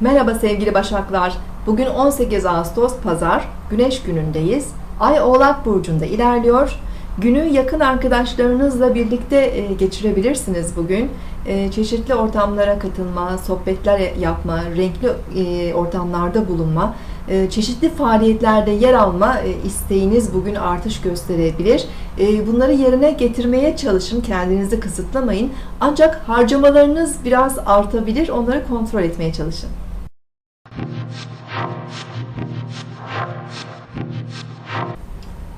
Merhaba sevgili Başaklar. Bugün 18 Ağustos Pazar, Güneş günündeyiz. Ay Oğlak Burcu'nda ilerliyor. Günü yakın arkadaşlarınızla birlikte e, geçirebilirsiniz bugün. E, Çeşitli ortamlara katılma, sohbetler yapma, renkli e, ortamlarda bulunma, çeşitli faaliyetlerde yer alma e, isteğiniz bugün artış gösterebilir. E, Bunları yerine getirmeye çalışın, kendinizi kısıtlamayın. Ancak harcamalarınız biraz artabilir, onları kontrol etmeye çalışın.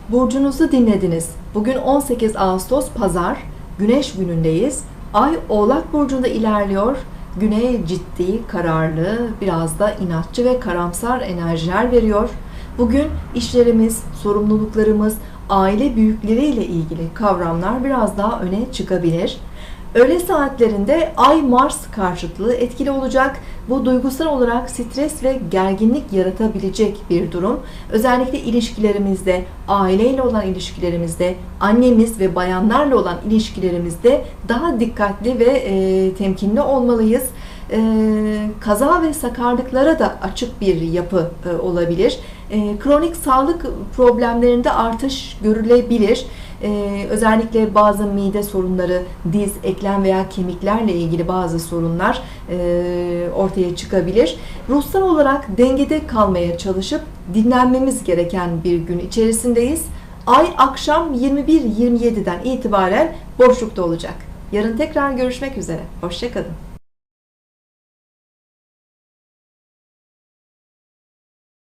Burcunuzu dinlediniz. Bugün 18 Ağustos Pazar, Güneş günündeyiz. Ay Oğlak Burcu'nda ilerliyor. Güney ciddi, kararlı, biraz da inatçı ve karamsar enerjiler veriyor. Bugün işlerimiz, sorumluluklarımız, aile büyükleriyle ilgili kavramlar biraz daha öne çıkabilir. Öğle saatlerinde Ay Mars karşıtlığı etkili olacak. Bu duygusal olarak stres ve gerginlik yaratabilecek bir durum. Özellikle ilişkilerimizde, aileyle olan ilişkilerimizde, annemiz ve bayanlarla olan ilişkilerimizde daha dikkatli ve e, temkinli olmalıyız. E, kaza ve sakarlıklara da açık bir yapı e, olabilir. E, kronik sağlık problemlerinde artış görülebilir. Ee, özellikle bazı mide sorunları, diz, eklem veya kemiklerle ilgili bazı sorunlar e, ortaya çıkabilir. Ruhsal olarak dengede kalmaya çalışıp dinlenmemiz gereken bir gün içerisindeyiz. Ay akşam 21-27'den itibaren boşlukta olacak. Yarın tekrar görüşmek üzere. Hoşçakalın.